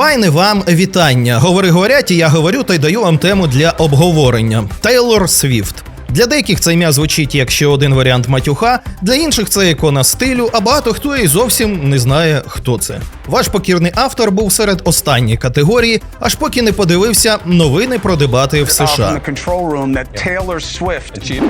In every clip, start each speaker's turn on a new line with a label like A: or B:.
A: Файне вам вітання. Говори говорять, і я говорю та й даю вам тему для обговорення. Тейлор Свіфт. Для деяких це ім'я звучить як ще один варіант матюха, для інших це ікона стилю, а багато хто і зовсім не знає, хто це. Ваш покірний автор був серед останньої категорії, аж поки не подивився новини про дебати в США.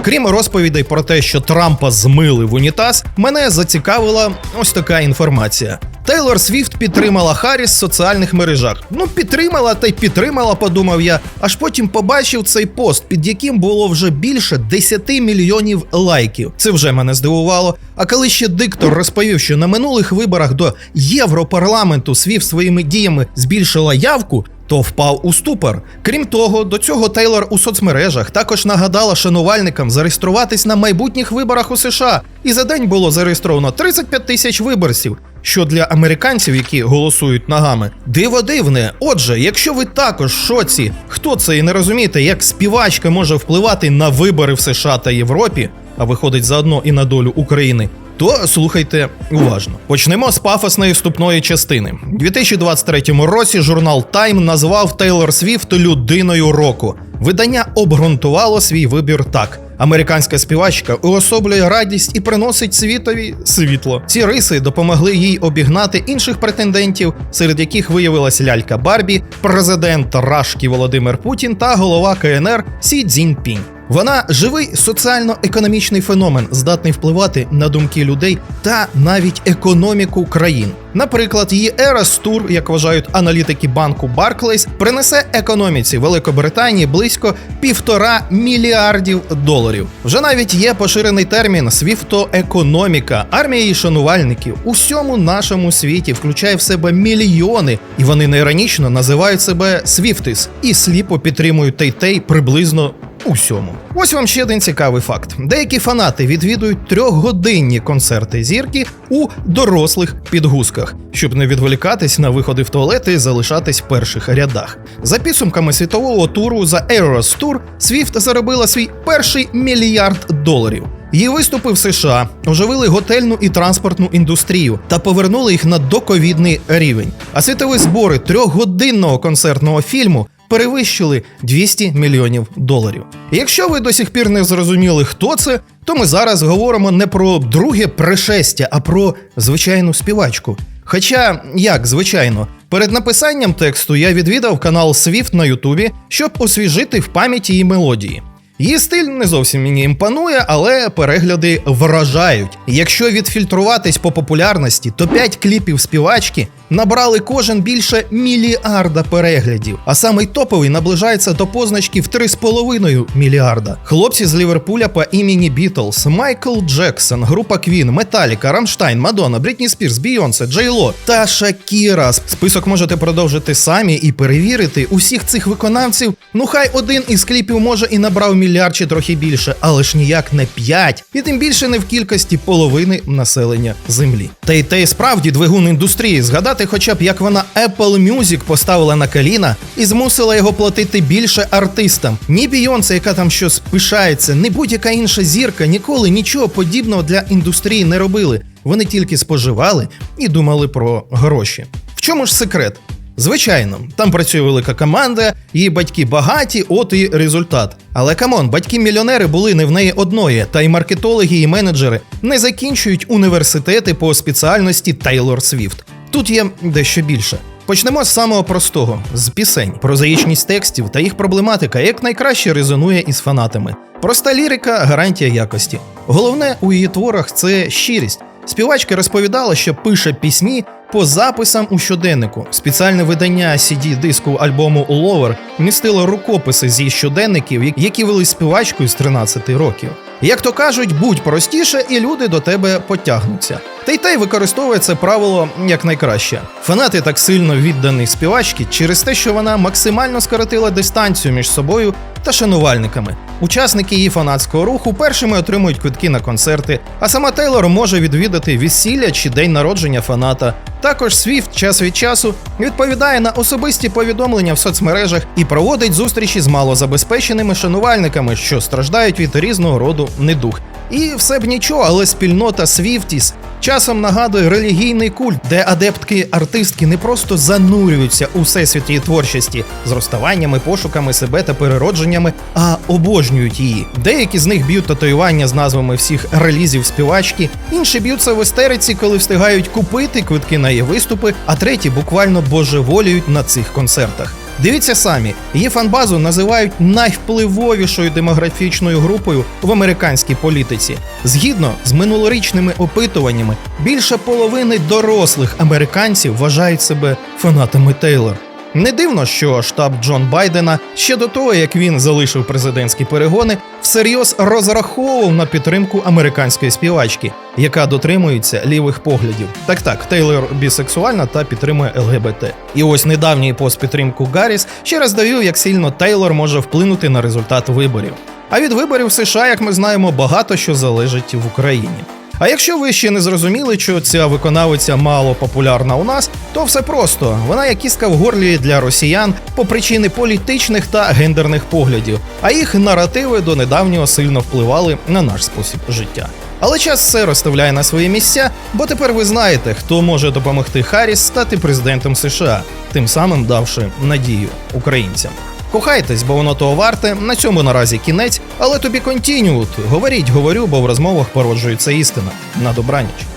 A: Крім розповідей про те, що Трампа змили в унітаз, мене зацікавила ось така інформація. Тейлор Свіфт підтримала Харріс в соціальних мережах. Ну, підтримала та й підтримала, подумав я. Аж потім побачив цей пост, під яким було вже більше 10 мільйонів лайків. Це вже мене здивувало. А коли ще диктор розповів, що на минулих виборах до Європарламенту Свіфт своїми діями збільшила явку, то впав у ступор. Крім того, до цього Тейлор у соцмережах також нагадала шанувальникам зареєструватись на майбутніх виборах у США. І за день було зареєстровано 35 тисяч виборців. Що для американців, які голосують ногами, диво дивне. Отже, якщо ви також шоці, хто це і не розумієте, як співачка може впливати на вибори в США та Європі, а виходить заодно і на долю України, то слухайте уважно. Почнемо з пафосної вступної частини. У 2023 році журнал Time назвав Тейлор Свіфт людиною року. Видання обґрунтувало свій вибір так. Американська співачка уособлює радість і приносить світові світло. Ці риси допомогли їй обігнати інших претендентів, серед яких виявилась лялька Барбі, президент Рашки Володимир Путін та голова КНР Сі Цзіньпінь. Вона живий соціально-економічний феномен, здатний впливати на думки людей та навіть економіку країн. Наприклад, її Tour, як вважають аналітики банку Barclays, принесе економіці Великобританії близько півтора мільярдів доларів. Вже навіть є поширений термін свіфтоекономіка. Армія її шанувальників у всьому нашому світі включає в себе мільйони, і вони неіронічно називають себе Свіфтис і сліпо підтримують Тей-Тей приблизно усьому. Ось вам ще один цікавий факт: деякі фанати відвідують трьохгодинні концерти зірки у дорослих підгузках, щоб не відволікатись на виходи в туалети і залишатись в перших рядах. За підсумками світового туру за Eras Tour, Свіфт заробила свій перший мільярд доларів. Її виступи в США оживили готельну і транспортну індустрію та повернули їх на доковідний рівень. А світові збори трьохгодинного концертного фільму перевищили 200 мільйонів доларів. Якщо ви до сих пір не зрозуміли, хто це, то ми зараз говоримо не про друге пришестя, а про звичайну співачку. Хоча, як звичайно, перед написанням тексту я відвідав канал Swift на Ютубі, щоб освіжити в пам'яті її мелодії. Її стиль не зовсім мені імпонує, але перегляди вражають. Якщо відфільтруватись по популярності, то 5 кліпів співачки набрали кожен більше мільярда переглядів, а самий топовий наближається до позначки в 3,5 мільярда. Хлопці з Ліверпуля по імені Бітлз, Майкл Джексон, група Квін, Металіка, Рамштайн, Мадонна, Брітні Спірс, Бійонсе, Джейло та Шакіра. Список можете продовжити самі і перевірити усіх цих виконавців. Ну хай один із кліпів може і набрав мільярд чи трохи більше, але ж ніяк не 5, і тим більше не в кількості половини населення землі. Та й те справді двигун індустрії. Згадати, хоча б як вона Apple Music поставила на коліна і змусила його платити більше артистам. Ні Бійонсе, яка там щось пишається, ні будь-яка інша зірка ніколи нічого подібного для індустрії не робили. Вони тільки споживали і думали про гроші. В чому ж секрет? Звичайно, там працює велика команда, її батьки багаті, от і результат. Але камон, батьки-мільйонери були не в неї одної, та й маркетологи і менеджери не закінчують університети по спеціальності Тейлор Свіфт. Тут є дещо більше. Почнемо з самого простого з пісень. Прозаїчність текстів та їх проблематика як найкраще резонує із фанатами. Проста лірика гарантія якості. Головне у її творах це щирість. Співачка розповідала, що пише пісні по записам у щоденнику. Спеціальне видання CD-диску альбому Lover містило рукописи зі щоденників, які вели співачкою з 13 років. Як то кажуть, будь простіше, і люди до тебе потягнуться. Та й та й використовує це правило якнайкраще. Фанати так сильно віддані співачці через те, що вона максимально скоротила дистанцію між собою та шанувальниками. Учасники її фанатського руху першими отримують квитки на концерти, а сама Тейлор може відвідати весілля чи день народження фаната. Також Свіфт час від часу відповідає на особисті повідомлення в соцмережах і проводить зустрічі з малозабезпеченими шанувальниками, що страждають від різного роду недуг. І все б нічого, але спільнота Свіфтіс часом нагадує релігійний культ, де адептки артистки не просто занурюються у всесвіт її творчості з розставаннями, пошуками себе та переродженнями, а обожнюють її. Деякі з них б'ють татуювання з назвами всіх релізів співачки, інші б'ються в істериці, коли встигають купити квитки на її виступи, а треті буквально божеволіють на цих концертах. Дивіться самі, її фанбазу називають найвпливовішою демографічною групою в американській політиці. Згідно з минулорічними опитуваннями, більше половини дорослих американців вважають себе фанатами Тейлор. Не дивно, що штаб Джон Байдена ще до того, як він залишив президентські перегони, всерйоз розраховував на підтримку американської співачки, яка дотримується лівих поглядів. Так так, Тейлор бісексуальна та підтримує ЛГБТ. І ось недавній пост підтримку Гарріс ще раз довів, як сильно Тейлор може вплинути на результат виборів. А від виборів США, як ми знаємо, багато що залежить в Україні. А якщо ви ще не зрозуміли, що ця виконавиця мало популярна у нас, то все просто вона як кіска в горлі для росіян по причини політичних та гендерних поглядів, а їх наративи до недавнього сильно впливали на наш спосіб життя. Але час все розставляє на свої місця, бо тепер ви знаєте, хто може допомогти Харріс стати президентом США, тим самим давши надію українцям. Кохайтесь, бо воно того варте. На цьому наразі кінець, але тобі контініут. Говоріть, говорю, бо в розмовах породжується істина. На добраніч.